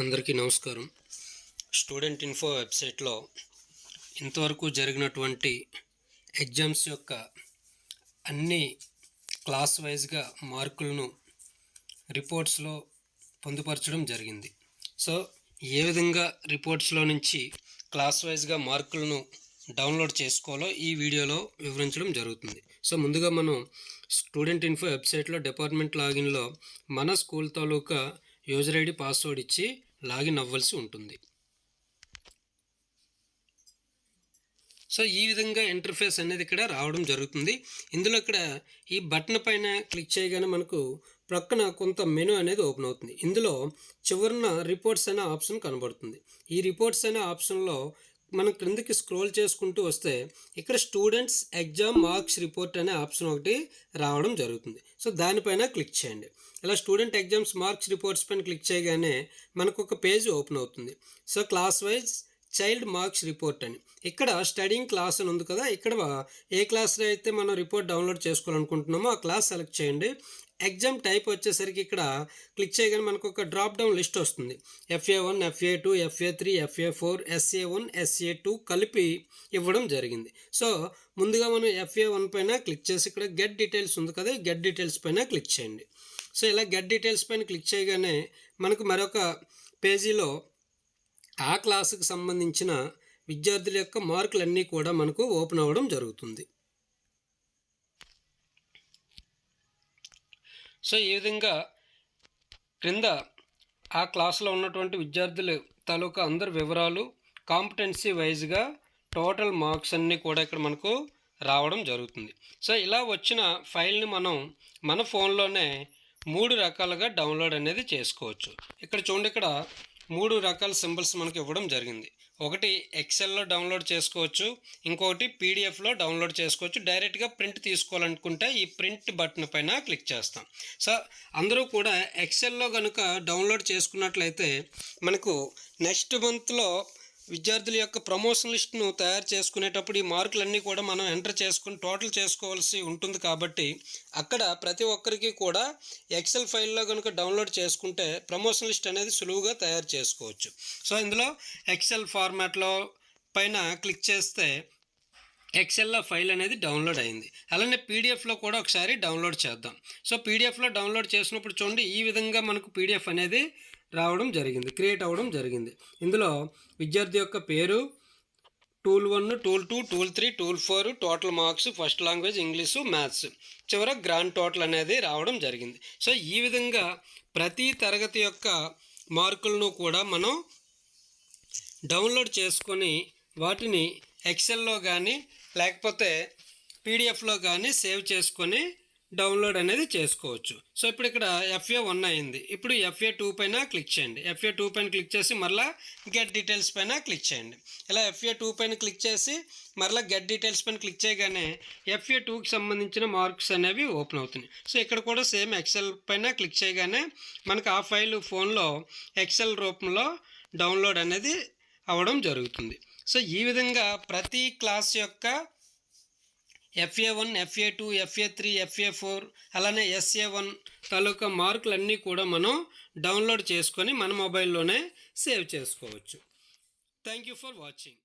అందరికీ నమస్కారం. Student info వెబ్సైట్లో ఇంతవరకు జరిగినటువంటి ఎగ్జామ్స్ యొక్క అన్ని క్లాస్ వైజ్గా మార్కులను రిపోర్ట్స్లో పొందుపరచడం జరిగింది. సో ఏ విధంగా రిపోర్ట్స్లో నుంచి క్లాస్ వైజ్గా మార్కులను డౌన్లోడ్ చేసుకోవాలో ఈ వీడియోలో వివరించడం జరుగుతుంది. సో ముందుగా మనం స్టూడెంట్ ఇన్ఫో వెబ్సైట్లో డిపార్ట్మెంట్ లాగిన్లో మన స్కూల్ తాలూకా యూజర్ ఐడి పాస్వర్డ్ ఇచ్చి లాగిన్ అవ్వాల్సి ఉంటుంది. సో ఈ విధంగా ఇంటర్ఫేస్ అనేది ఇక్కడ రావడం జరుగుతుంది. ఇందులో ఇక్కడ ఈ బటన్ పైన క్లిక్ చేయగానే మనకు ప్రక్కన కొంత మెనూ అనేది ఓపెన్ అవుతుంది. ఇందులో చివరిన రిపోర్ట్స్ అనే ఆప్షన్ కనబడుతుంది. ఈ రిపోర్ట్స్ అనే ఆప్షన్లో మనం క్రిందికి స్క్రోల్ చేసుకుంటూ వస్తే ఇక్కడ స్టూడెంట్స్ ఎగ్జామ్ మార్క్స్ రిపోర్ట్ అనే ఆప్షన్ ఒకటి రావడం జరుగుతుంది. సో దానిపైన క్లిక్ చేయండి. ఇలా స్టూడెంట్ ఎగ్జామ్స్ మార్క్స్ రిపోర్ట్స్ పైన క్లిక్ చేయగానే మనకు ఒక పేజ్ ఓపెన్ అవుతుంది. So class wise child marks report అని. ఇక్కడ స్టడింగ్ క్లాస్ అని ఉంది కదా ఇక్కడ ఏ క్లాస్లో అయితే మనం రిపోర్ట్ డౌన్లోడ్ చేసుకోవాలనుకుంటున్నామో ఆ క్లాస్ సెలెక్ట్ చేయండి. ఎగ్జామ్ టైప్ వచ్చేసరికి ఇక్కడ క్లిక్ చేయగానే మనకు ఒక డ్రాప్ డౌన్ లిస్ట్ వస్తుంది. FA one FA two FA three FA four SA one SA two కలిపి ఇవ్వడం జరిగింది. సో ముందుగా మనం ఎఫ్ఏ వన్ పైన క్లిక్ చేసి ఇక్కడ గెట్ డీటెయిల్స్ ఉంది కదా గెట్ డీటెయిల్స్ పైన క్లిక్ చేయండి. సో ఇలా గెట్ డీటెయిల్స్ పైన క్లిక్ చేయగానే మనకు మరొక పేజీలో ఆ క్లాసుకు సంబంధించిన విద్యార్థుల యొక్క మార్కులన్నీ కూడా మనకు ఓపెన్ అవ్వడం జరుగుతుంది. సో ఈ విధంగా క్రింద ఆ క్లాసులో ఉన్నటువంటి విద్యార్థులు తాలూకా అందరి వివరాలు కాంపిటెన్సీ వైజ్గా టోటల్ మార్క్స్ అన్నీ కూడా ఇక్కడ మనకు రావడం జరుగుతుంది. సో ఇలా వచ్చిన ఫైల్ని మనం మన ఫోన్లోనే మూడు రకాలుగా డౌన్లోడ్ అనేది చేసుకోవచ్చు. ఇక్కడ చూడండి ఇక్కడ మూడు రకాల సింబల్స్ మనకి ఇవ్వడం జరిగింది. ఒకటి ఎక్సెల్లో డౌన్లోడ్ చేసుకోవచ్చు. ఇంకొకటి పీడిఎఫ్లో డౌన్లోడ్ చేసుకోవచ్చు. డైరెక్ట్గా ప్రింట్ తీసుకోవాలనుకుంటే ఈ ప్రింట్ బటన్ పైన క్లిక్ చేస్తాం. సో అందరూ కూడా ఎక్సెల్లో కనుక డౌన్లోడ్ చేసుకున్నట్లయితే మనకు నెక్స్ట్ మంత్లో విద్యార్థుల యొక్క ప్రమోషన్ లిస్ట్ను తయారు చేసుకునేటప్పుడు ఈ మార్కులన్నీ కూడా మనం ఎంటర్ చేసుకుని టోటల్ చేసుకోవాల్సి ఉంటుంది కాబట్టి అక్కడ ప్రతి ఒక్కరికి కూడా ఎక్సెల్ ఫైల్లో కనుక డౌన్లోడ్ చేసుకుంటే ప్రమోషన్ లిస్ట్ అనేది సులువుగా తయారు చేసుకోవచ్చు. సో ఇందులో ఎక్సెల్ ఫార్మాట్లో పైన క్లిక్ చేస్తే ఎక్సెల్లో ఫైల్ అనేది డౌన్లోడ్ అయింది. అలానే పీడిఎఫ్లో కూడా ఒకసారి డౌన్లోడ్ చేద్దాం. సో పీడిఎఫ్లో డౌన్లోడ్ చేసినప్పుడు చూడండి ఈ విధంగా మనకు పీడిఎఫ్ అనేది రావడం జరిగింది క్రియేట్ అవ్వడం జరిగింది. ఇందులో విద్యార్థి యొక్క పేరు tool one tool two tool three tool four total marks first language English maths. చివర గ్రాండ్ టోటల్ అనేది రావడం జరిగింది. సో ఈ విధంగా ప్రతి తరగతి యొక్క మార్కులను కూడా మనం డౌన్లోడ్ చేసుకొని వాటిని ఎక్సెల్లో కానీ లేకపోతే పీడిఎఫ్లో కానీ సేవ్ చేసుకొని డౌన్లోడ్ అనేది చేసుకోవచ్చు. సో ఇప్పుడు ఇక్కడ ఎఫ్ఏ వన్ అయింది. ఇప్పుడు ఎఫ్ఏ టూ పైన క్లిక్ చేయండి. ఎఫ్ఏ టూ పైన క్లిక్ చేసి మరలా గెట్ డీటెయిల్స్ పైన క్లిక్ చేయండి. ఇలా ఎఫ్ఏ టూ పైన క్లిక్ చేసి మరలా గెట్ డీటెయిల్స్ పైన క్లిక్ చేయగానే ఎఫ్ఏ టూకి సంబంధించిన మార్క్స్ అనేవి ఓపెన్ అవుతున్నాయి. సో ఇక్కడ కూడా సేమ్ ఎక్సెల్ పైన క్లిక్ చేయగానే మనకు ఆ ఫైల్ ఫోన్లో ఎక్సెల్ రూపంలో డౌన్లోడ్ అనేది అవ్వడం జరుగుతుంది. సో ఈ విధంగా ప్రతి క్లాస్ యొక్క FA one FA two FA three FA four అలానే ఎస్ఏ వన్ తాలూకా మార్కులన్నీ కూడా మనం డౌన్లోడ్ చేసుకొని మన మొబైల్లోనే సేవ్ చేసుకోవచ్చు. Thank you for watching